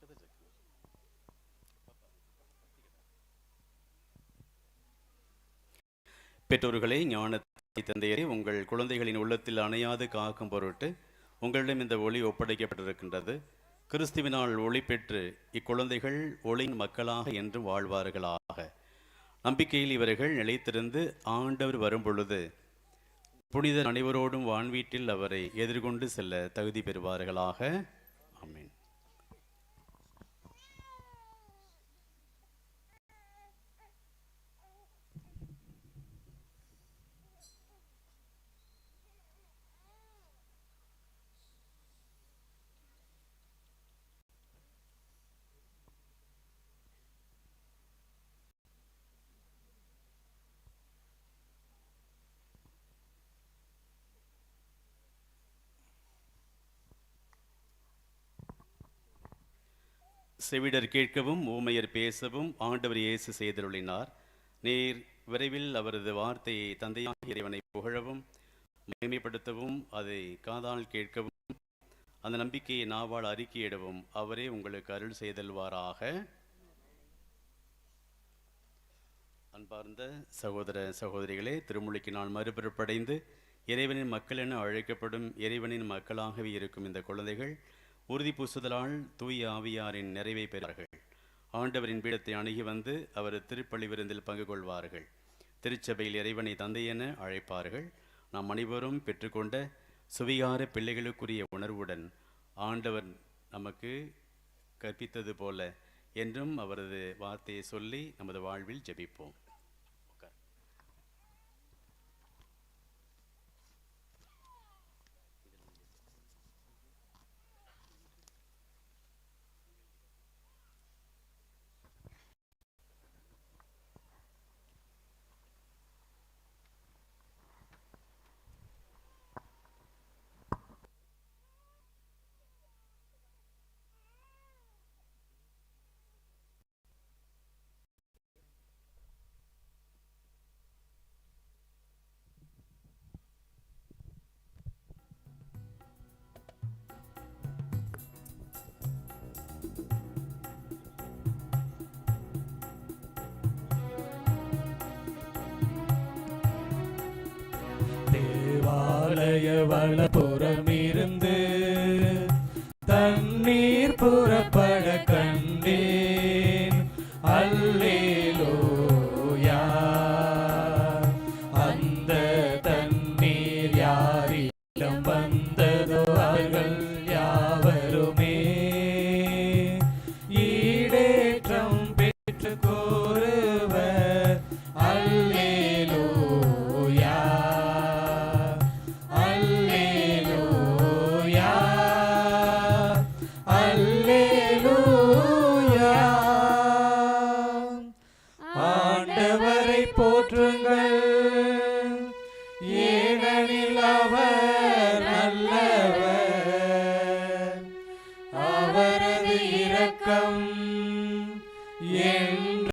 katacak. பெற்றோர்களே ஞானத்தை தந்தையரே உங்கள் குழந்தைகளின் உள்ளத்தில் அணையாது காக்கும் பொருட்டு உங்களிடம் இந்த ஒளி ஒப்படைக்கப்பட்டிருக்கின்றது. கிறிஸ்துவினால் ஒளி பெற்று இக்குழந்தைகள் ஒளியின் மக்களாக என்று வாழ்வார்களாக. நம்பிக்கையில் இவர்கள் நிலைத்திருந்து ஆண்டவர் வரும்பொழுது புனித அனைவரோடும் வான்வீட்டில் அவரை எதிர்கொண்டு செல்ல தகுதி பெறுவார்களாக. ஆமீன். செவிடர் கேட்கவும் ஊமையர் பேசவும் ஆண்டவர் இயேசு செய்தருளினார். நீர் விரைவில் அவரது வார்த்தையை தந்தையாக இறைவனை புகழவும் மேன்மைப்படுத்தவும் அதை காதால் கேட்கவும் அந்த நம்பிக்கையை நாவால் அறிக்கையிடவும் அவரே உங்களுக்கு அருள் செய்தல்வாராக அன்பார்ந்த சகோதர சகோதரிகளே திருமொழிக்கு நான் மறுபிறப்படைந்து இறைவனின் மக்கள் என அழைக்கப்படும் இறைவனின் மக்களாகவே இருக்கும் இந்த குழந்தைகள் உறுதி பூசுதலால் தூய ஆவியாரின் நிறைவை பெறுவார்கள். ஆண்டவரின் பீடத்தை அணுகி வந்து அவர் திருப்பள்ளி விருந்தில் பங்கு கொள்வார்கள். திருச்சபையில் இறைவனை தந்தை என அழைப்பார்கள். நாம் அனைவரும் பெற்றுக்கொண்ட சுவிகார பிள்ளைகளுக்குரிய உணர்வுடன் ஆண்டவர் நமக்கு கற்பித்தது போல என்றும் அவரது வார்த்தையை சொல்லி நமது வாழ்வில் ஜெபிப்போம். ஆலய வளபுறமிருந்து தண்ணீர் புறப்பட கண்டே